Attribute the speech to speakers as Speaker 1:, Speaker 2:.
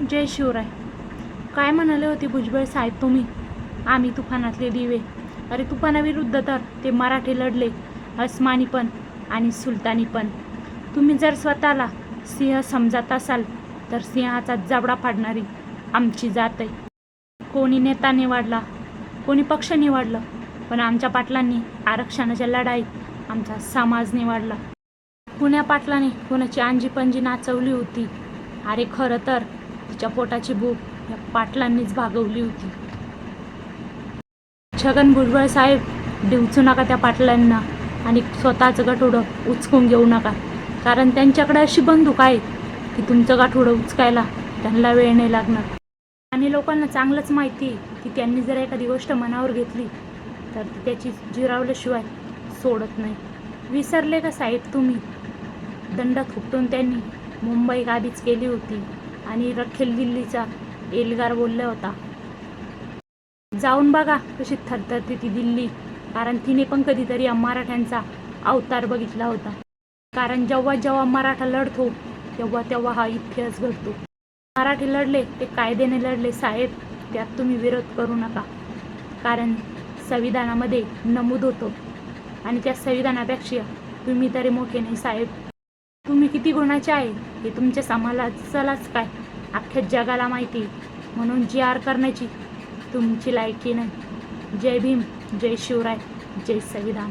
Speaker 1: जय शिवराय. काय म्हणाले होते भुजबळ साहेब तुम्ही? आम्ही तुफानातले दिवे. अरे तुफानाविरुद्ध तर ते मराठी लढले. अस्मानी पण आणि सुलतानी पण. तुम्ही जर स्वतःला सिंह समजात असाल तर सिंहाचा जबडा फाडणारी आमची जात आहे. कोणी नेता निवडला कोणी पक्ष निवडलं पण आमच्या पाटलांनी आरक्षणाच्या लढाईत आमचा समाज निवडला. पुण्या पाटलाने कुणाची आंजी पंजी नाचवली होती? अरे खरं तर तिच्या पोटाची भूक या पाटलांनीच भागवली होती. छगन भुजबळ साहेब डिवचू नका त्या पाटलांना आणि स्वतःचं गठोडं उचकून घेऊ नका. कारण त्यांच्याकडे अशी बंदूक आहे की तुमचं गाठोडं उचकायला त्यांना वेळ नाही लागणार. आणि लोकांना चांगलंच माहिती आहे की त्यांनी जर एखादी गोष्ट मनावर घेतली तर त्याची जिरावल्याशिवाय सोडत नाही. विसरले का साहेब तुम्ही? दंड थुपटून त्यांनी मुंबई गादीच केली होती. आणि रखेल दिल्लीचा एल्गार बोलला होता. जाऊन बघा कशी थरथरते ती दिल्ली. कारण तिने पण कधीतरी मराठ्यांचा अवतार बघितला होता. कारण जेव्हा जेव्हा मराठा लढतो तेव्हा तेव्हा हा इतिहास घडतो. मराठी लढले ते कायद्याने लढले. साहेब त्यात तुम्ही विरोध करू नका. कारण संविधानामध्ये नमूद होतो. आणि त्या संविधानापेक्षा तुम्ही तरी मोठे नाही साहेब. तुम्ही किती गुणाचे आहे? हे तुमच्या समाजालाच काय? अख्ख्या जगाला माहिती. म्हणून जी आर करण्याची तुमची लायकी नाही. जय भीम जय शिवराय जय संविधान.